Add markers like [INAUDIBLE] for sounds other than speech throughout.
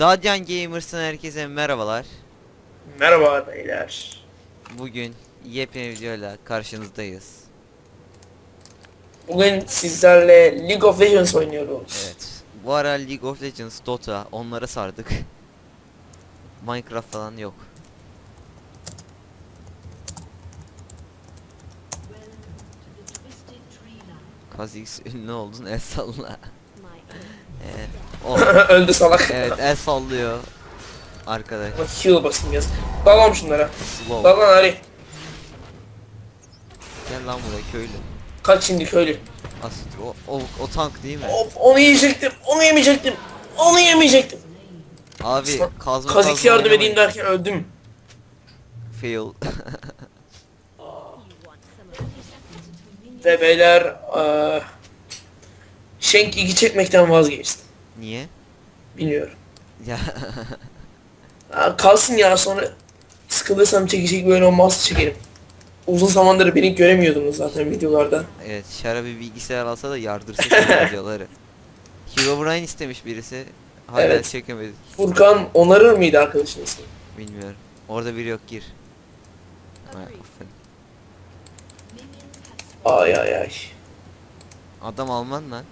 Dadyan Gamers'ın herkese merhabalar. Merhaba beyler. Bugün yepyeni videoyla karşınızdayız. Bugün sizlerle League of Legends oynuyoruz. Evet. Bu ara League of Legends, Dota onlara sardık. Minecraft falan yok. Kha'Zix ünlü oldun el salla. Evet. [LAUGHS] Öldü salak. Evet el sallıyor. Arkadaş. Ama heal basayım yaz. Dalam şunlara. Slow. Dal lan Ari. Gel lan buraya köylü. Kaç şimdi köylü. Asit o, o, o tank değil mi? Of onu yiyecektim. Onu yemeyecektim. Onu yemeyecektim. Abi kazma kazma yardım edeyim derken öldüm. Fail. [LAUGHS] Ve beyler eee Shenk 2 çekmekten vazgeçtim. Niye? Bilmiyorum. Ya [LAUGHS] Ha, kalsın ya sonra sıkılırsam çekecek bir oyun olmazsa çekerim. Uzun zamandır beni göremiyordunuz zaten videolarda. evet Şara bir bilgisayar alsa da yardırsa şu [LAUGHS] videoları. Herobrine istemiş birisi. Hala Evet. çekemedik. Furkan onarır mıydı arkadaşın ismi? Bilmiyorum. Orada biri yok gir. Ay, aferin. Ay ay ay. Adam Alman lan.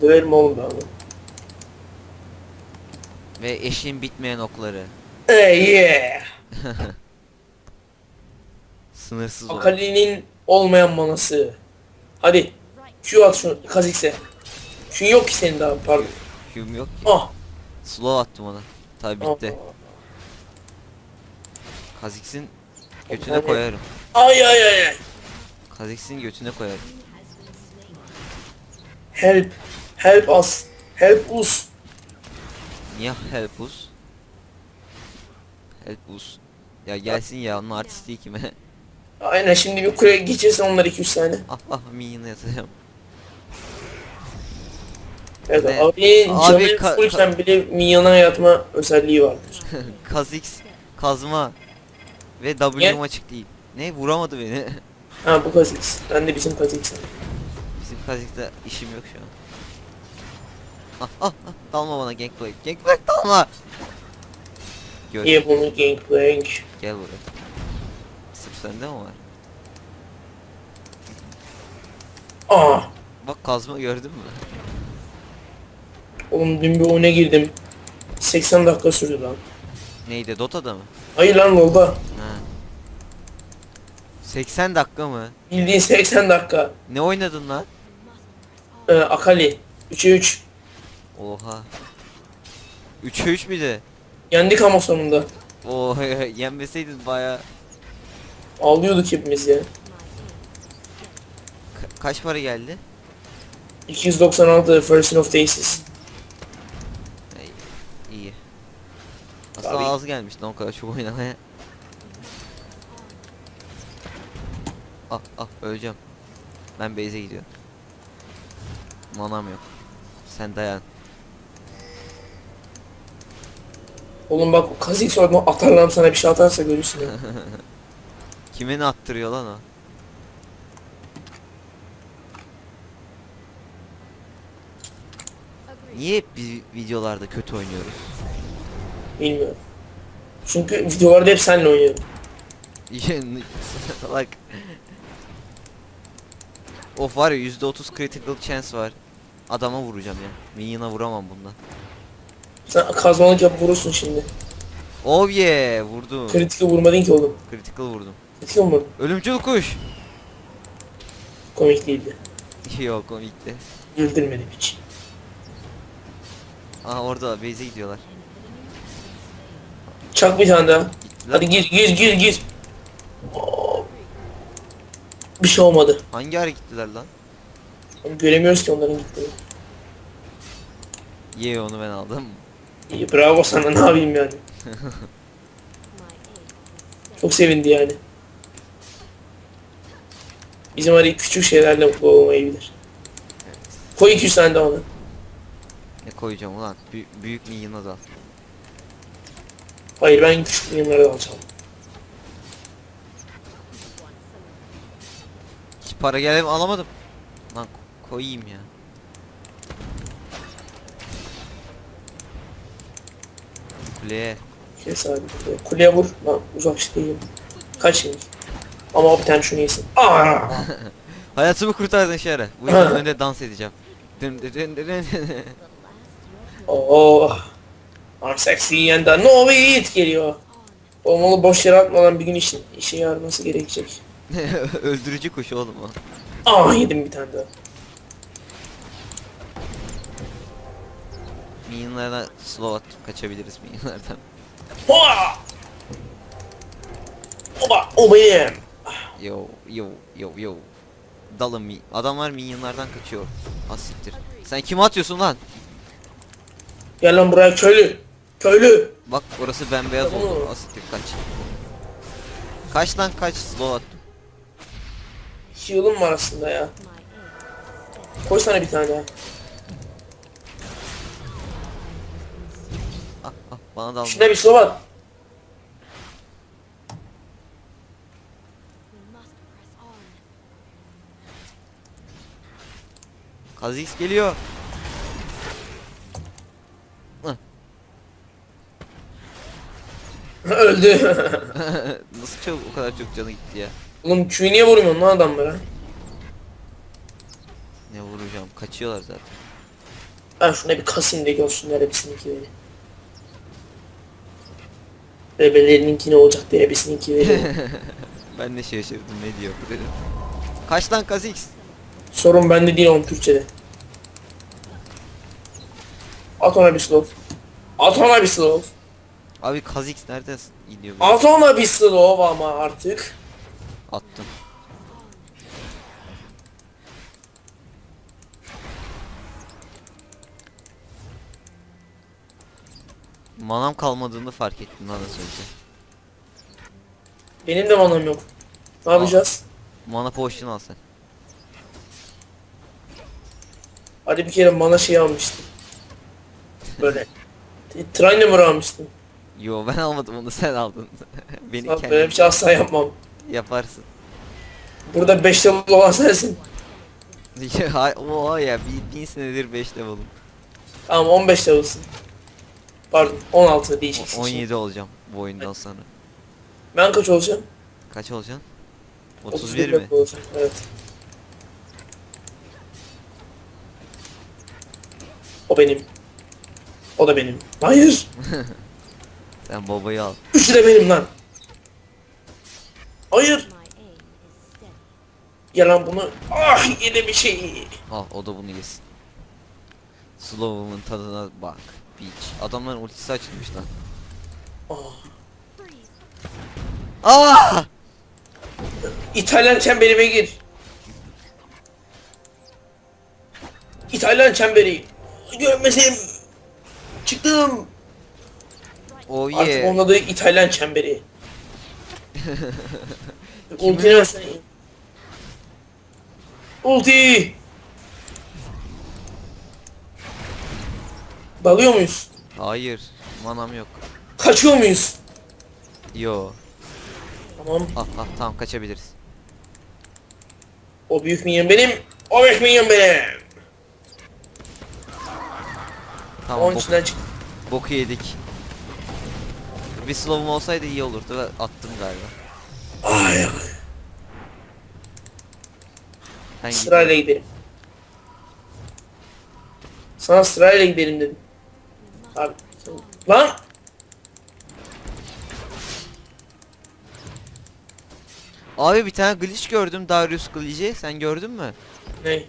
Döverim oğlum ben onu. Ve eşin bitmeyen okları. Hey yeah. [LAUGHS] Sınırsız ok. Akali'nin olmayan manası. Hadi. Q at şunu Kazikse. Q yok ki senin daha pardon. Hüm yok ki. Ah. Slow attım ona. Tabi bitti. Ah. Kha'Zix'in götüne Hadi. koyarım. Ay ay ay ay. Kha'Zix'in götüne koyarım. Help. Help us. Help us. Niye help us? Help us. Ya gelsin ya onun artistliği kime? Aynen şimdi bir kuleye geçirsin onlar 2-3 tane. [LAUGHS] ah ah minyona yatacağım. Evet Ne? abi Abi ka- bile minyona yatma özelliği vardır. [LAUGHS] Kha'Zix kazma ve W'm Niye? açık değil. Ne vuramadı beni. Ha bu Kazik. Ben de bizim sanırım. Bizim Kha'Zix'te işim yok şu an. Ah [LAUGHS] ah dalma bana Gangplank. Gangplank dalma. Gör. Niye bunu Gangplank? Gel buraya. Sırf sende mi var? Aa. Bak kazma gördün mü? Oğlum dün bir oyuna girdim. 80 dakika sürdü lan. Neydi Dota'da mı? Hayır lan LoL'da. Ha. 80 dakika mı? Bildiğin 80 dakika. Ne oynadın lan? Ee, Akali. 3'e 3. Oha. 3'e 3 bir de. Yendik ama sonunda. Oo [LAUGHS] yenmeseydin baya Ağlıyorduk hepimiz ya. kaç para geldi? 296 First of Days. Ey, İyi. Aslında Tabii. az gelmiş lan o kadar çok oynamaya. Ah ah öleceğim. Ben base'e gidiyorum. Manam yok. Sen dayan. Oğlum bak Kazik sorma atarlam sana bir şey atarsa görürsün ya. [LAUGHS] Kime ne attırıyor lan o? Niye hep biz videolarda kötü oynuyoruz? Bilmiyorum. Çünkü videolarda hep seninle oynuyorum. [LAUGHS] Bak. Of var ya %30 critical chance var. Adama vuracağım ya. Minyona vuramam bundan. Sen kazmalık yap vurursun şimdi. Oh yeah vurdum. Kritik'i vurmadın ki oğlum. Critical vurdum. Mi vurdun? Ölümcül kuş. Komik değildi. [LAUGHS] Yok komikti. Güldürmedi hiç. Aha orada base'e gidiyorlar. Çak bir tane daha. Gittiler. Hadi gir gir gir gir. Oo. Bir şey olmadı. Hangi ara gittiler lan? Göremiyoruz ki onların gittiğini. Ye onu ben aldım. İyi bravo sana ne yapayım yani. [LAUGHS] Çok sevindi yani. Bizim arayı küçük şeylerle mutlu olmayı bilir. Koy 200 tane daha ona. Ne koyacağım ulan? Bü- büyük minyona da. Hayır ben küçük milyonları alacağım. Hiç para gelem alamadım. Lan ko- koyayım ya. Kuleye. Kes abi. Kuleye, kuleye vur. Lan uzak şey değilim. Kaç şimdi. Ama bir tane şunu yesin. Aa! [LAUGHS] Hayatımı kurtardın Şara. Bu yüzden önünde dans edeceğim. Dın dın dın dın. Oh. I'm sexy and I know it geliyor. Olmalı boş yere atmadan bir gün işin işe yaraması gerekecek. [LAUGHS] Öldürücü kuş oğlum o. Aa yedim bir tane daha. Minyonlardan slow atıp kaçabiliriz minyonlardan. Hoa! Oba, o benim. Yo yo yo yo. Dalın mi. Adamlar minyonlardan kaçıyor. Asiktir. Sen kime atıyorsun lan? Gel lan buraya köylü. Köylü. Bak orası bembeyaz Tamam. oldu. Asiktir kaç. Kaç lan kaç slow at. Heal'ım var aslında ya. Koy sana bir tane bana bir slow at. We must press on. Kazix geliyor. [LAUGHS] Öldü. [LAUGHS] Nasıl çok o kadar çok canı gitti ya. Oğlum Q'yu niye vurmuyorsun lan adamlara? Ne vuracağım. Kaçıyorlar zaten. Ben şuna bir kasayım da görsünler hepsininki beni. Rebelerininki ne olacak diye hepsininki verir. [LAUGHS] Ben de şaşırdım ne diyor bu dedim. Kaç lan Kazix? Sorun bende değil oğlum Türkçede. At ona bir slow. At ona bir slow. Abi Kazix nereden gidiyor? bu? At ona bir slow ama artık. Attım. Manam kalmadığını fark ettim lan az önce. Benim de manam yok. Ne yapacağız? Mana potion al sen. Hadi bir kere mana şey almıştım. Böyle. [LAUGHS] Trainer almıştım. Yo ben almadım onu sen aldın. [LAUGHS] Beni böyle kendin bir şey asla yapmam. yaparsın. Burada 5 level olan sensin. [LAUGHS] Hay- Oha ya bin, bin senedir 5 level'ım. Tamam 15 level'sın. Pardon 16 değişiksin. 17 olacağım bu oyundan sonra. Ben kaç olacağım? Kaç olacaksın? 31 mi? level olacağım. Evet. O benim. O da benim. Hayır. [LAUGHS] Sen babayı al. Üçü de benim lan. Hayır. Yalan bunu. Ah yine bir şey. Al o da bunu yesin. Slow'umun tadına bak. Beach. Adamların ultisi açılmış lan. Ah. Freeze. Aa! İtalyan çemberime gir. İtalyan çemberi. Görmesim. Çıktım. Oh Artık yeah. onun adı İtalyan çemberi. [LAUGHS] Ulti. Ulti. Dalıyor muyuz? Hayır. Manam yok. Kaçıyor muyuz? Yo. Tamam. Ah ah tamam kaçabiliriz. O büyük minyon benim. O büyük minyon benim. Tamam Onun bok, içinden çık. boku yedik. Bir slow'um olsaydı iyi olurdu ve attım galiba. Ay, ay. Ben Sırayla gidelim. Sana sırayla gidelim dedim. Abi. Lan! Abi bir tane glitch gördüm Darius glitch'i. Sen gördün mü? Ne?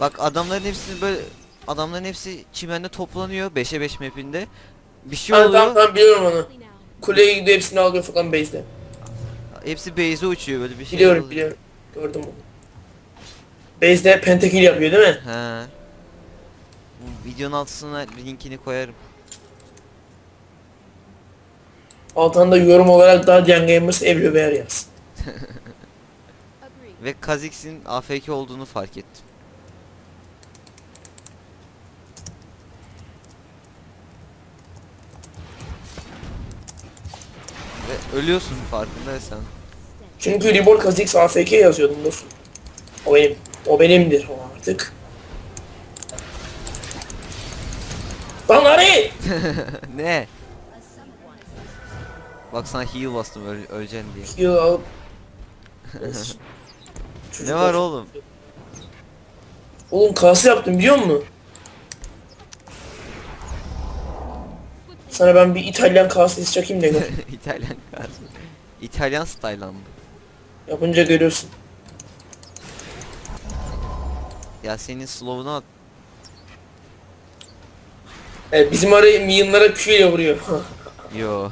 Bak adamların hepsini böyle adamların hepsi çimende toplanıyor 5'e 5 map'inde. Bir şey Ha, oluyor. tamam tamam biliyorum onu. Kuleye gidiyor hepsini alıyor falan base'de. Hepsi base'e uçuyor böyle bir şey. Biliyorum oluyor. biliyorum. Gördüm onu. Base'de pentakill yapıyor değil mi? He. Bu videonun altına linkini koyarım. Altında yorum olarak Guardian Gamers everywhere yaz. Ve Kha'Zix'in AFK olduğunu fark ettim. Ve ölüyorsun farkındaysan. Çünkü Reborn Kha'Zix AFK yazıyordum dostum. O benim. O benimdir o artık. Lan Ari! [LAUGHS] ne? Bak sana heal bastım öl öleceksin diye. Heal. [LAUGHS] Of. Ne var oğlum? Oğlum kası yaptım biliyor musun? Sana ben bir İtalyan kasesi çakayım gör. [LAUGHS] İtalyan karşı. İtalyan style bu. Yapınca görüyorsun. Ya senin slow'unu at. Evet, bizim arayı minyonlara Q ile vuruyor. [LAUGHS] Yo.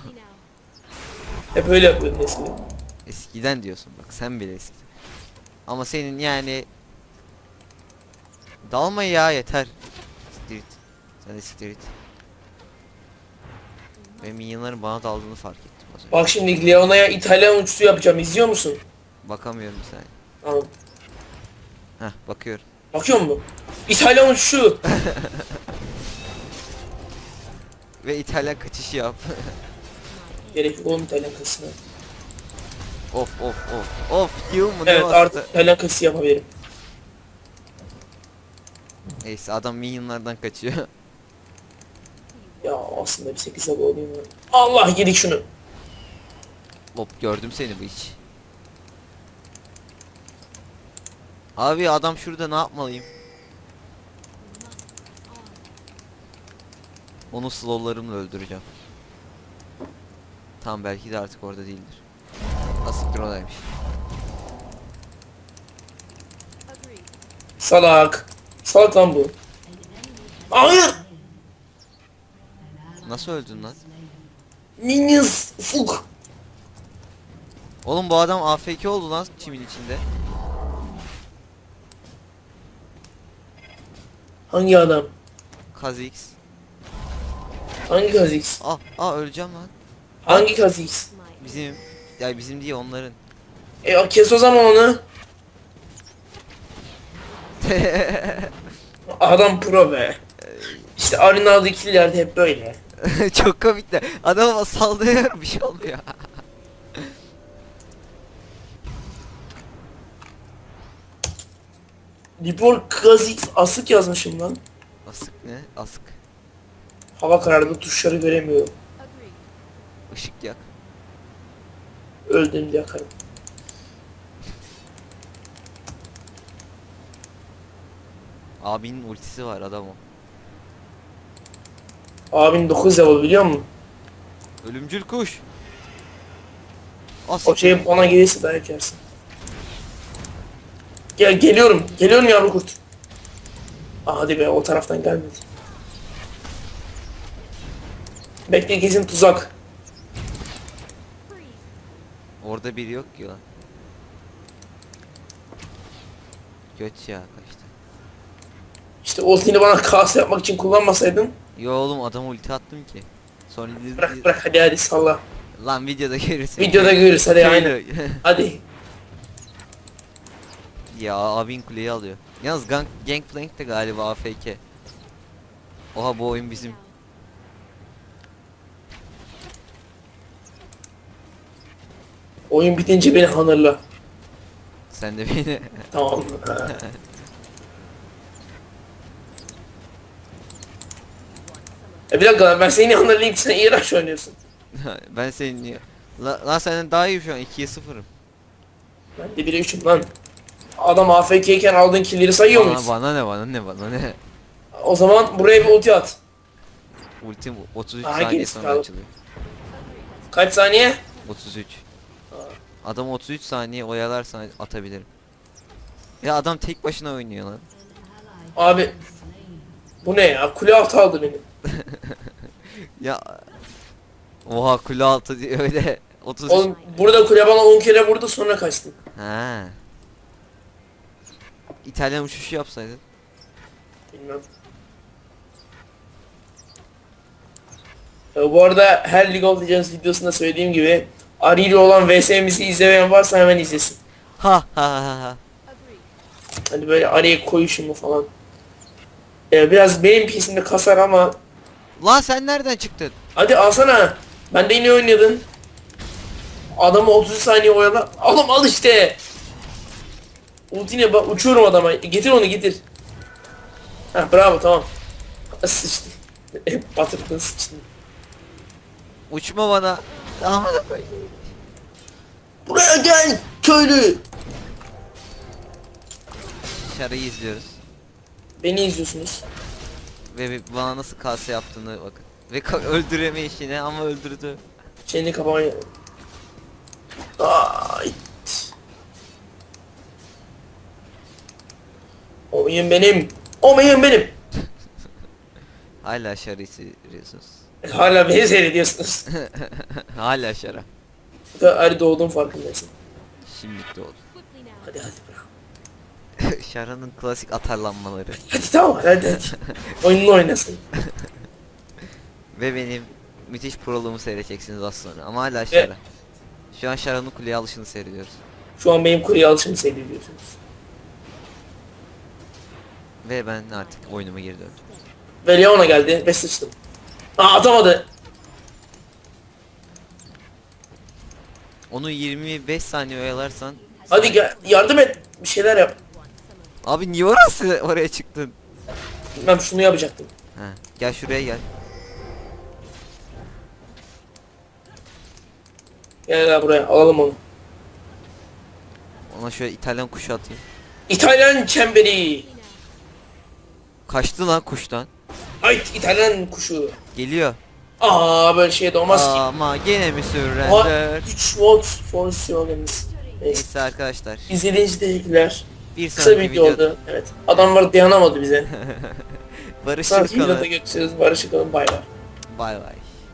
Hep öyle yapıyordun eskiden. Eskiden diyorsun bak sen bile eskiden. Ama senin yani Dalma ya yeter. Siktir. Sen de siktir. Ve minyonların bana daldığını fark ettim az önce. Bak şimdi Leona'ya İtalyan uçuşu yapacağım. İzliyor musun? Bakamıyorum saniye. Tamam. Heh bakıyorum. Bakıyor musun? İtalyan uçuşu. [LAUGHS] Ve İtalyan kaçışı yap. [LAUGHS] Gerek yok oğlum İtalyan kasına. of of of. Of mu ne Evet artık İtalyan kası yapabilirim. Neyse adam minyonlardan kaçıyor. [LAUGHS] Ya aslında bir 8 level olayım. Allah yedik şunu. Hop gördüm seni bu hiç. Abi adam şurada ne yapmalıyım? Onu slowlarımla öldüreceğim. Tam belki de artık orada değildir. Nasıl oradaymış. Salak. Salak lan bu. Hayır. Nasıl öldün lan? Minions. Ufuk. Oğlum bu adam AFK oldu lan çimin içinde. Hangi adam? Kha'Zix. Hangi Kha'Zix? Ah ah öleceğim lan. Hangi? My Bizim ya bizim değil onların. E kes o zaman onu. [LAUGHS] Adam pro be. İşte arenadakilerde hep böyle. [LAUGHS] Çok komik de adama saldırıyorum bir şey oluyor. Libor [LAUGHS] Kha'Zix asık yazmışım lan. Asık ne? Asık. Hava karardı tuşları göremiyorum. Işık yak. Öldüğümde yakarım. Abinin ultisi var adam o. Abin 9 level biliyor musun? Ölümcül kuş. As O şey ona gelirse dayak yersin. Gel geliyorum. Geliyorum yavru kurt. Aa, hadi be o taraftan gelmedi. Bekle kesin tuzak. Orada biri yok ki lan. Göt ya kaçtı. İşte ultini bana kase yapmak için kullanmasaydın. Yo oğlum adam ulti attım ki. Sonra Bırak bırak hadi hadi salla. Lan videoda görürsün. Videoda görürüz hadi aynen. Köylü. [LAUGHS] Hadi. ya abin kuleyi alıyor. Yalnız gang Gangplank de galiba AFK. Oha bu oyun bizim. Oyun bitince beni hanırla. Sen de beni. [LAUGHS] Tamam. e bir dakika lan ben seni hanırlayayım sen iyi rush oynuyorsun. [LAUGHS] ben senin niye? La, lan senden daha iyi şu an 2'ye 0'ım. Ben de 1'e 3'üm lan. Adam AFK iken aldığın killleri sayıyor Bana, muyuz? bana ne bana ne bana ne. O zaman buraya bir ulti at. Ultim 33 Aha, saniye gerisi sonra kaldı. açılıyor. Kaç saniye? 33. Adam 33 saniye oyalarsan atabilirim. Ya adam tek başına oynuyor lan. Abi. Bu ne ya? Kule altı aldı beni. [LAUGHS] Ya Oha kule altı diyor öyle 33. Oğlum burada kule bana 10 kere vurdu sonra kaçtım. Ha. İtalyan uçuşu yapsaydın. Bilmem. Ya bu arada her League of Legends videosunda söylediğim gibi Ari ile olan VS'mizi izlemeyen varsa hemen izlesin. Ha ha ha ha. Hani böyle Ari'ye koyuşumu falan. Ee, biraz benim pisimde kasar ama Lan sen nereden çıktın? hadi alsana. Ben de yine oynadın. Adamı 30 saniye oyala. Oğlum al işte. Ultine bak uçuyorum adama. Getir onu getir. Ha bravo tamam. Sıçtı. [LAUGHS] Hep batırdın sıçtın. Uçma bana. Amına koyayım. Buraya gel köylü. Şarayı izliyoruz. Beni izliyorsunuz. Ve bana nasıl kase yaptığını bakın. Ve ka- öldüremeyişine ama öldürdü. Şeyini kapağını... Ay. O mayın benim. O mayın benim. [LAUGHS] Hala şarayı seyrediyorsunuz. Hala beni seyrediyorsunuz. [LAUGHS] Hala şara. Hadi doğduğum farkındaysın. Şimdi now. Hadi hadi bırak. [LAUGHS] Şara'nın klasik atarlanmaları. Hadi tamam hadi hadi. [LAUGHS] Oyununu oynasın. Ve benim müthiş proluğumu seyredeceksiniz az sonra. Ama hala Şara. Şu an Şara'nın kuleye alışını seyrediyoruz. Şu an benim kurye alışımı seyrediyorsunuz. Ve ben artık oyunuma geri döndüm. Ve Leona geldi ve sıçtım. Aa atamadı. Onu 25 saniye oyalarsan... Hadi gel yardım et. Bir şeyler yap. Abi niye orası oraya çıktın? Ben şunu yapacaktım. Ha, gel şuraya gel. Gel gel buraya alalım onu. Ona şöyle İtalyan kuşu atayım. İtalyan çemberi. Kaçtı lan kuştan. Hayt İtalyan kuşu. Geliyor. Aa böyle şey de olmaz ki. Ama gene mi surrender? 3 volt fonksiyonumuz. Neyse. Neyse arkadaşlar. İzlediğiniz teşekkürler. Bir Kısa sonraki video videoda oldu. Evet. Adamlar dayanamadı bize. [LAUGHS] barışırız Sonraki videoda kalın. görüşürüz. Barışık olun. Bay bay. Bay bay.